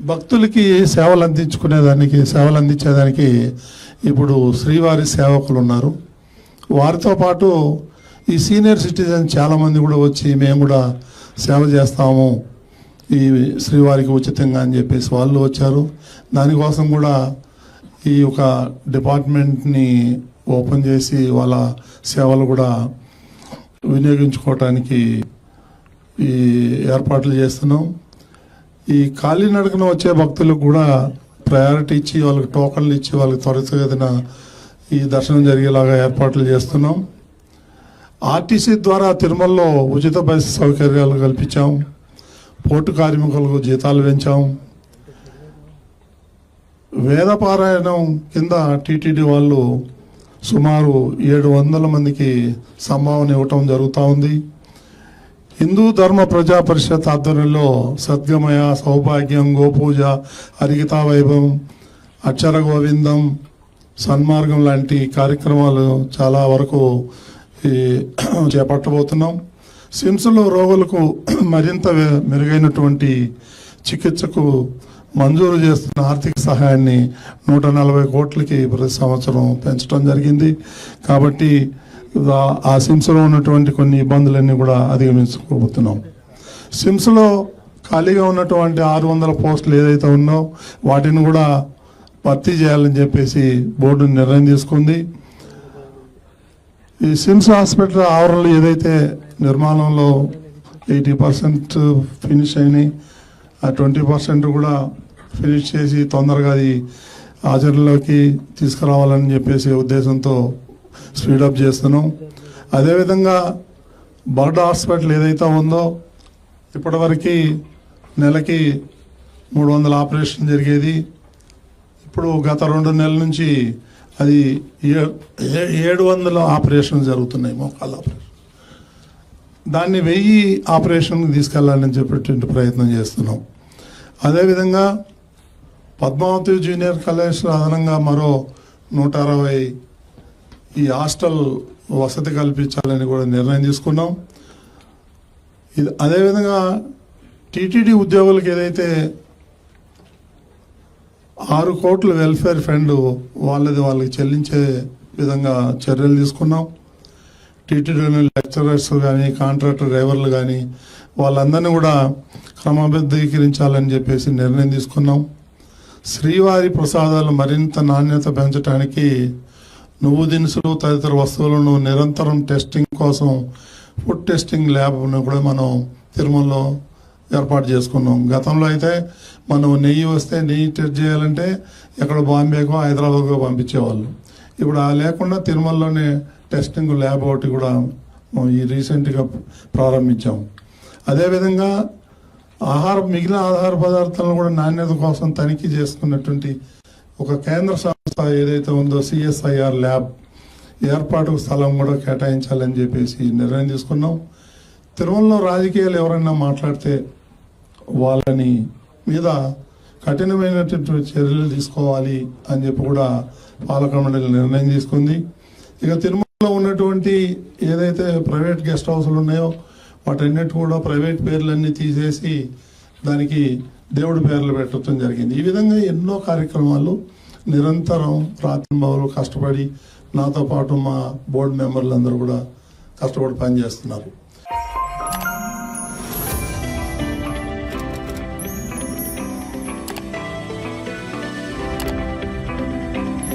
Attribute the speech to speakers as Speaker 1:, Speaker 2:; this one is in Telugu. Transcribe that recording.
Speaker 1: భక్తులకి సేవలు అందించుకునేదానికి సేవలు అందించేదానికి ఇప్పుడు శ్రీవారి సేవకులు ఉన్నారు వారితో పాటు ఈ సీనియర్ సిటిజన్ చాలామంది కూడా వచ్చి మేము కూడా సేవ చేస్తాము. ఈ శ్రీవారికి ఉచితంగా అని చెప్పేసి వాళ్ళు వచ్చారు. దానికోసం కూడా ఈ యొక్క డిపార్ట్మెంట్ని ఓపెన్ చేసి వాళ్ళ సేవలు కూడా వినియోగించుకోవటానికి ఈ ఏర్పాట్లు చేస్తున్నాం. ఈ కాలినడకన వచ్చే భక్తులకు కూడా ప్రయారిటీ ఇచ్చి వాళ్ళకి టోకన్లు ఇచ్చి వాళ్ళకి త్వరితగతిన ఈ దర్శనం జరిగేలాగా ఏర్పాట్లు చేస్తున్నాం. ఆర్టీసీ ద్వారా తిరుమలలో ఉచిత బస్ సౌకర్యాలు కల్పించాం. పోర్టు కార్మికులకు జీతాలు పెంచాం. వేదపారాయణం కింద టీటీడీ వాళ్ళు సుమారు ఏడు వందల మందికి సంభావన ఇవ్వటం జరుగుతూ ఉంది. హిందూ ధర్మ ప్రజా పరిషత్ ఆధ్వర్యంలో సద్గమయ సౌభాగ్యం గోపూజ హరిగితా వైభవం అక్షర గోవిందం సన్మార్గం లాంటి కార్యక్రమాలు చాలా వరకు ఈ చేపట్టబోతున్నాం. సిమ్స్లో రోగులకు మరింత మెరుగైనటువంటి చికిత్సకు మంజూరు చేస్తున్న ఆర్థిక సహాయాన్ని నూట నలభై కోట్లకి ప్రతి సంవత్సరం పెంచడం జరిగింది. కాబట్టి ఆ- సిమ్స్లో ఉన్నటువంటి కొన్ని ఇబ్బందులన్నీ కూడా అధిగమించుకోబోతున్నాం. సిమ్స్లో ఖాళీగా ఉన్నటువంటి ఆరు వందల పోస్టులు ఏదైతే ఉన్నో వాటిని కూడా భర్తీ చేయాలని చెప్పేసి బోర్డు నిర్ణయం తీసుకుంది. ఈ సిమ్స్ హాస్పిటల్ ఆవరణలు ఏదైతే నిర్మాణంలో ఎయిటీ పర్సెంట్ ఫినిష్ అయినాయి ఆ ట్వంటీ పర్సెంట్ కూడా ఫినిష్ చేసి తొందరగా అది ఆచరణలోకి తీసుకురావాలని చెప్పేసి ఉద్దేశంతో స్పీడప్ చేస్తున్నాం. అదేవిధంగా బర్డ్ హాస్పిటల్ ఏదైతే ఉందో ఇప్పటివరకు నెలకి మూడు వందల ఆపరేషన్ జరిగేది. ఇప్పుడు గత రెండు నెలల నుంచి అది ఏ- ఏడు వందల ఆపరేషన్ జరుగుతున్నాయి మోకాళ్ళ ఆపరేషన్. దాన్ని వెయ్యి ఆపరేషన్కి తీసుకెళ్ళాలని చెప్పేటువంటి ప్రయత్నం చేస్తున్నాం. అదేవిధంగా పద్మావతి జూనియర్ కాలేజ్ అదనంగా మరో నూట అరవై ఈ హాస్టల్ వసతి కల్పించాలని కూడా నిర్ణయం తీసుకున్నాం. ఇది అదేవిధంగా టీటీడీ ఉద్యోగులకు ఏదైతే ఆరు కోట్ల వెల్ఫేర్ ఫండ్ వాళ్ళది వాళ్ళకి చెల్లించే విధంగా చర్యలు తీసుకున్నాం. టీటీడీలోని లెక్చరర్స్ కానీ కాంట్రాక్టర్ డ్రైవర్లు కానీ వాళ్ళందరినీ కూడా క్రమబద్ధీకరించాలని చెప్పేసి నిర్ణయం తీసుకున్నాం. శ్రీవారి ప్రసాదాలు మరింత నాణ్యత పెంచడానికి నువ్వు దినుసులు తదితర వస్తువులను నిరంతరం టెస్టింగ్ కోసం ఫుడ్ టెస్టింగ్ ల్యాబ్ను కూడా మనం తిరుమలలో ఏర్పాటు చేసుకున్నాం. గతంలో అయితే మనం నెయ్యి వస్తే నెయ్యి టెస్ట్ చేయాలంటే ఎక్కడ బాంబేకో హైదరాబాద్కో పంపించేవాళ్ళు. ఇప్పుడు ఆ లేకుండా తిరుమలలోనే టెస్టింగ్ ల్యాబ్ ఒకటి కూడా ఈ రీసెంట్గా ప్రారంభించాం. అదేవిధంగా ఆహార మిగిలిన ఆహార పదార్థాలను కూడా నాణ్యత కోసం తనిఖీ చేసుకున్నటువంటి ఒక కేంద్ర ఏదైతే ఉందో సిఎస్ఐఆర్ ల్యాబ్ ఏర్పాటుకు స్థలం కూడా కేటాయించాలని చెప్పేసి నిర్ణయం తీసుకున్నాం. తిరుమలలో రాజకీయాలు ఎవరైనా మాట్లాడితే వాళ్ళని మీద కఠినమైనటువంటి చర్యలు తీసుకోవాలి అని చెప్పి కూడా పాలక మండలి నిర్ణయం తీసుకుంది. ఇక తిరుమలలో ఉన్నటువంటి ఏదైతే ప్రైవేట్ గెస్ట్ హౌస్లు ఉన్నాయో వాటన్నిటి కూడా ప్రైవేట్ పేర్లన్నీ తీసేసి దానికి దేవుడి పేర్లు పెట్టడం జరిగింది. ఈ విధంగా ఎన్నో కార్యక్రమాలు నిరంతరం రాత్రింబవలు కష్టపడి నాతో పాటు మా బోర్డు మెంబర్లు అందరూ కూడా కష్టపడి పనిచేస్తున్నారు.